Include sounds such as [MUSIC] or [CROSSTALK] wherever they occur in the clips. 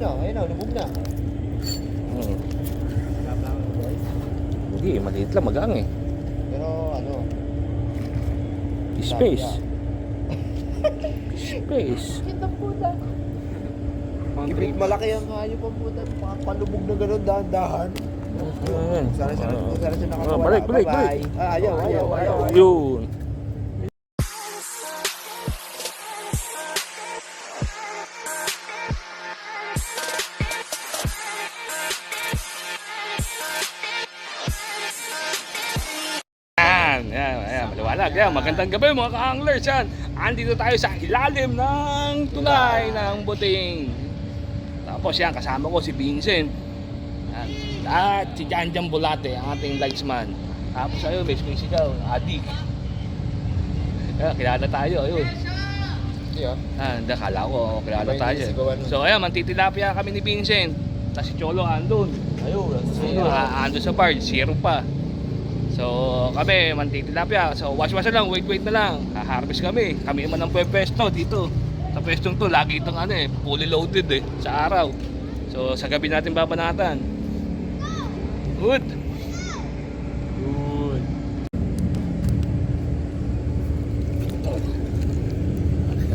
na, ayun na, lubog na. Hmm. Hindi, maliit lang magang eh. Pero ano, Space. Space. kitang puta. Ibig malaki ang hayop ang puta. Palubog na gano'n, dahan-dahan. Sana siya, sana siya Ah, nakakawala. balik, balik, balik. Ah, ayaw, ayaw. ayaw. Yun. Yan, magandang gabi mga ka-anglers yan. Andito tayo sa ilalim ng tulay ng buting. Tapos yan, kasama ko si Vincent. Yan. At si Janjan Bulate, ang ating lightsman. Tapos ayun, may sigaw, adik. Kaya kilala tayo, ayun. Hindi ah. Hindi, akala ko, oh, kilala tayo. So ayan, mantitilapia kami ni Vincent. Tapos si Cholo andun. Ayun, ah, andun sa bar, zero pa. So kami, mantitilapia. So wash-wash na lang, wait-wait na lang. Haharvest kami. Kami naman ang pwesto dito. Sa pwestong to, lagi itong ano eh, fully loaded eh, sa araw. So sa gabi natin babanatan. Good. Good.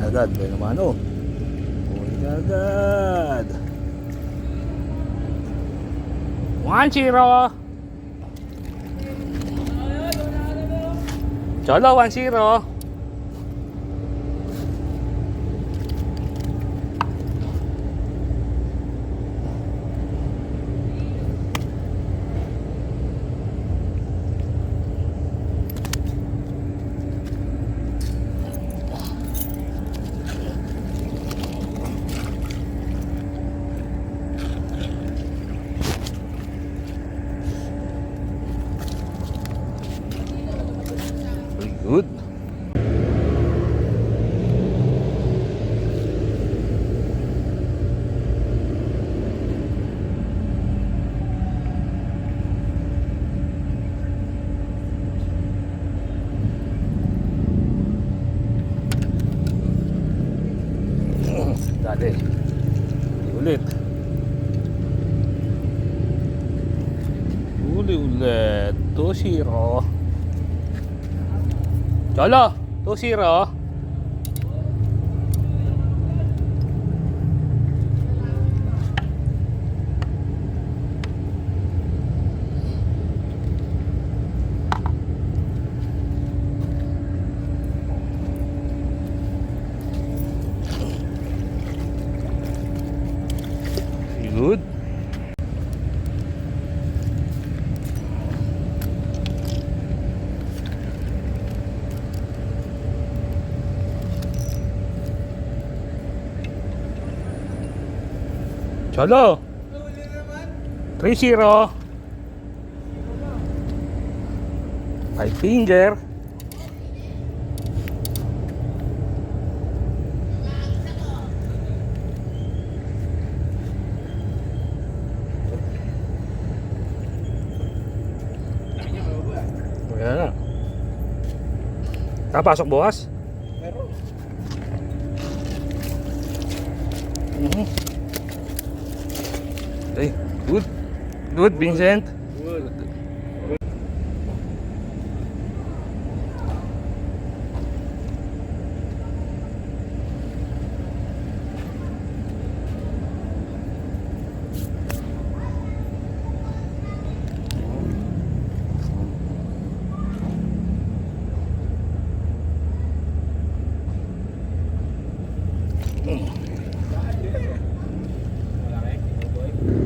Agad, may naman oh. Huli agad. One zero. Cholo, one zero. Very good. Dali. Ulit. Uli ulit. 2-0. Cholo, 2-0. Good. Cholo. 3-0. Five finger. Ayan na. Nakapasok bukas? Good, Vincent. Good.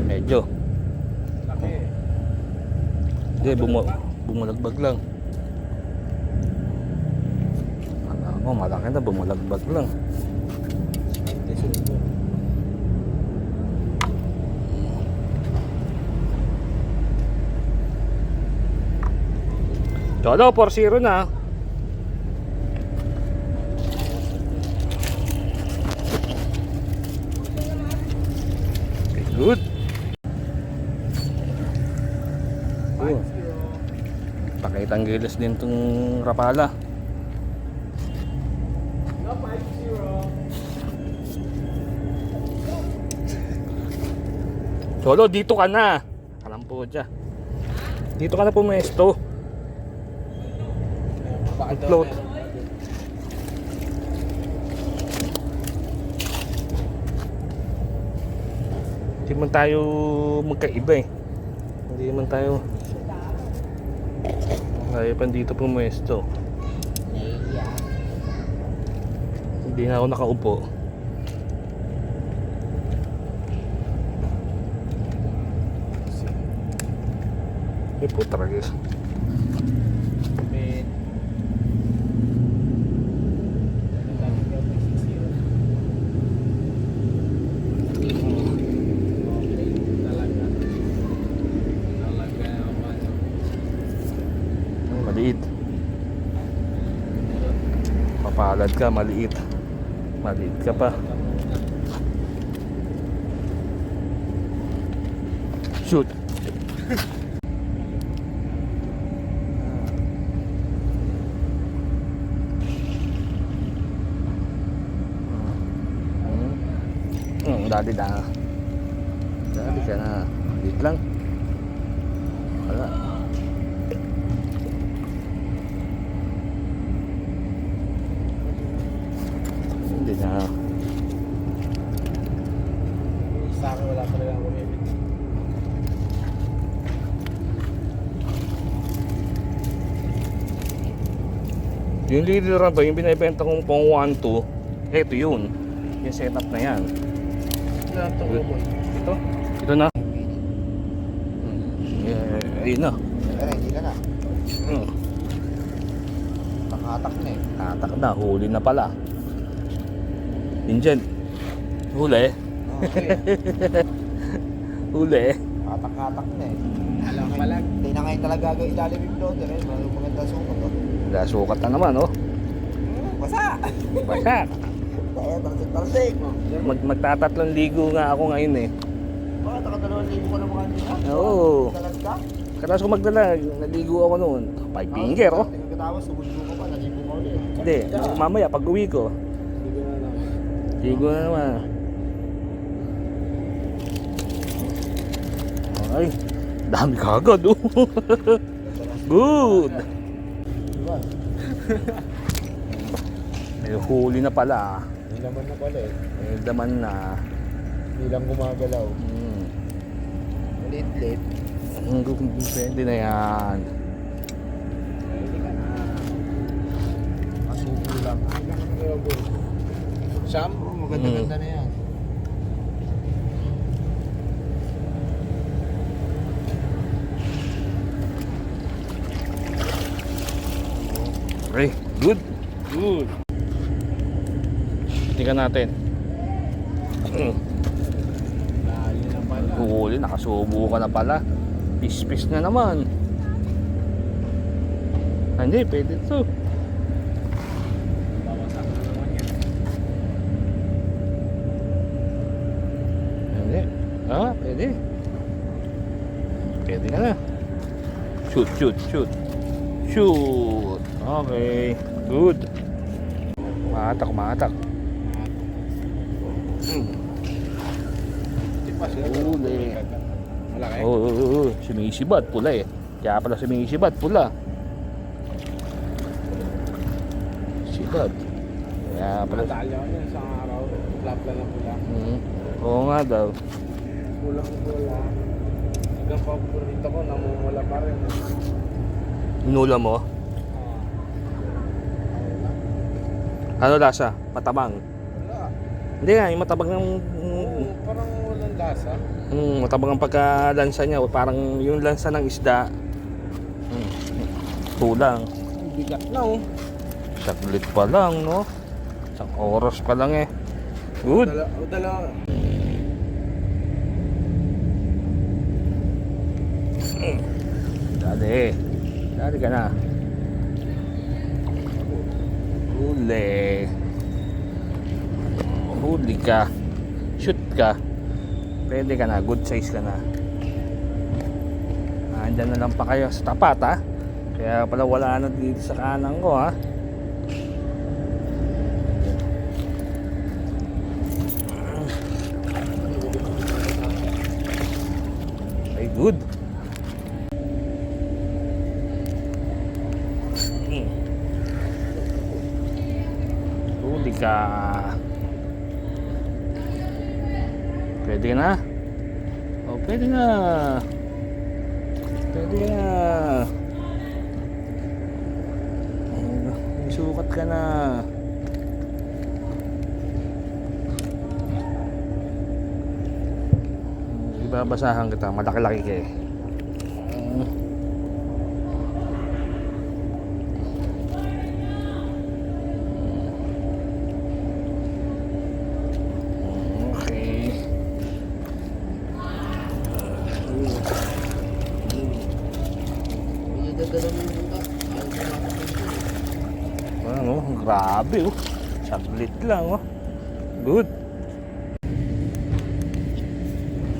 Medyo. Laki. Hindi, bumu bumulagbag lang. Ano mo, malaki na, bumulagbag lang. Cholo, 4-0 na. Good. Oh. Pakitang gilas din tong rapala. Cholo, dito ka na. Alam po dyan. Dito ka na pumesto. Float. Hindi man tayo magkaiba eh. Hindi man tayo... Tayo pa dito pumwesto. Hindi na ako nakaupo. Eh po talaga. May... Talaga. Talaga naman. Ang maliit. Papalad ka, maliit. Maliit ka pa. Shoot. Hmm. Hmm, dati na. Dati ka na. Maliit lang. Wala. Hindi na. Sa akin wala talaga ako kumimit. Yung leader na to, yung binibenta kong pang 1-2, eto yun. Yung setup na yan. Wala ito ko. Ito? Ito na. Hmm. Eh, ayun na. Eh, hindi ka na. Hmm. Nakatak na eh. Tatak na, huli na pala. Injan. Huli. Okay. Huli. Katak-katak na eh. Alam pa lang. Hindi na ngayon talaga gagawin ilalim yung floater eh. Maraming maganda sukat oh. Wala sukat na naman, oh. Basa! Basta. Kaya tarsik-tarsik. Mag magtatatlong ligo nga ako ngayon eh. Bakit nakadalawang libo ka na mukha nila? Oo. Talag ka? Katas ko magdala, naligo ako noon. Five finger, oh. Tingnan ka tapos, sumulbo ka pa, nalibo ka ulit. Hindi, mamaya pag uwi ko, Ligo. Ligo na naman. Ay, dami kagad, oh. [LAUGHS] Good. [LAUGHS] May huli na pala. Nilaman na pala eh. May na. Hindi lang gumagalaw. Hmm. Late-late. Ang pwede na yan. Pwede ka na. Masubo lang. Sam, maganda-ganda na yan. Okay, good. Good. Tingnan natin. Hmm. Dahil na pala. Huli, nakasubo ka na pala. Pispis na naman. Ah, Hindi, pwede to. Bawasak na naman yan. Hindi. Ah, pwede. Pwede ka na. Shoot, shoot, shoot. Shoot. Okay. Good. Matak, matak. Hmm. Tipas Huli. Malaki. Oo, oh, oh, oh. sumisibat. Pula eh. Kaya pala sumisibat. Pula. Sibat. Kaya pala. Madali ako sa araw. Plapla na pula. Hmm. Oo nga daw. Kulang-kula. Hanggang paborito ko, namumula pa rin. Inula mo? Ah. Ano lasa? Matabang. Wala. Hindi nga, yung matabang ng... Oo, parang walang lasa. Mm, matabang ang pagkalansa niya. Parang yung lansa ng isda. Mm, kulang. Ang bigat na oh. Saglit pa lang, no? Isang oras pa lang eh. Good. Dala, o dala. Dali. Dali ka na. Huli. Huli ka. Shoot ka. Pwede ka na. Good size ka na. Andyan na lang pa kayo sa tapat ha. Kaya pala wala na dito sa kanan ko ha. Good. Hmm. Huli ka. Pwede na. Oh, pwede na. Pwede na. Sukat ka na. Ibabasahan kita, malaki-laki ka eh. Mm. Okay. Medyo dadala mo yung buka. Ayaw ko makapunta. Ano, grabe oh. Saglit lang oh. Good.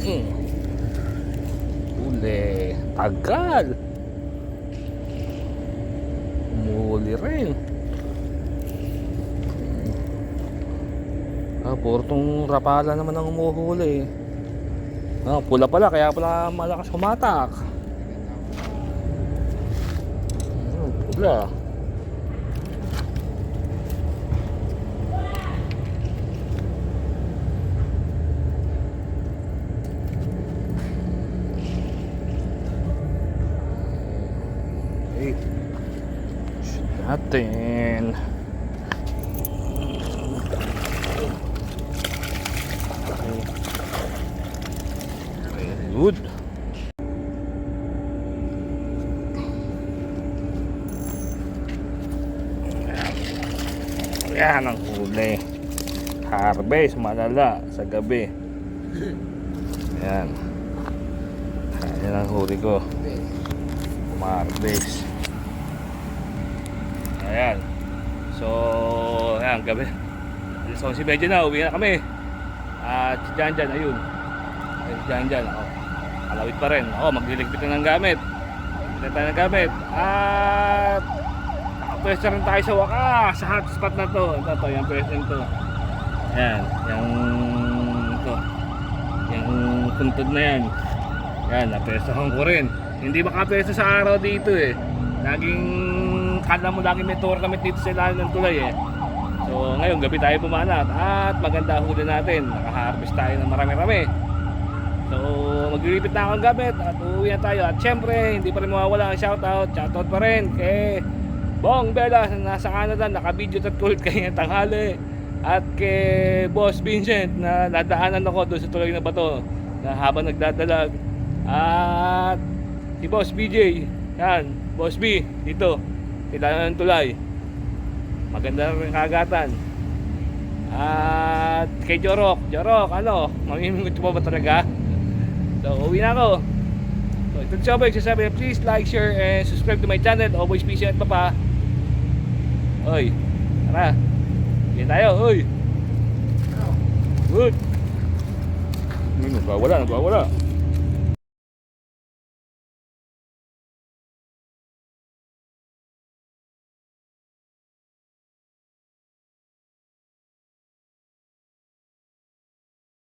Mm. Uli. Tagal. Umuli rin. Ah, puro tong rapala naman ang umuhuli. Ah, pula pala, kaya pala malakas humatak. Hmm, pula. Okay. Shoot natin. Okay. Good. Yan ang huli. Harvest malala sa gabi. Yan. Yan ang huli ko. Martes. Ayan. So, ayan, gabi. Alas 11.30 na, uwi na kami. At si Jan Jan, ayun. Ay, si Jan Jan, ako. Alawit pa rin. Ako, magliligpit na ng gamit. Magliligpit na ng gamit. At nakapwesto rin tayo sa wakas sa hotspot na to. Ito to, yung pwesto to. Ayan, yung to. Yung puntod na yan. Yan, napwestohan ko rin. Hindi makapwesto sa araw dito eh. Laging, kala mo lagi may tournament dito sa ilalim ng tulay eh. So ngayon, gabi tayo pumanat at maganda huli natin. Nakaharvest tayo ng marami-rami. So maglilipit na ako ng gamit at uuwi na tayo. At syempre, hindi pa rin mawawala ang shoutout. Shoutout pa rin kay Bong Bella na nasa Canada, naka-video at kayo ng tanghali. At kay Boss Vincent na nadaanan ako doon sa tulay na bato na habang nagdadalag. At si Boss BJ, yan, Boss B, dito, kailangan ng tulay. Maganda rin kagatan. At kay Jorok, Jorok, ano, mamimingot ko ba ba talaga? So, uwi na ako. So, ito si Obay, sasabi, please like, share, and subscribe to my channel. Always peace at papa. Oy, tara. Hindi tayo, oy. Good. Ano, nagwawala, nagwawala.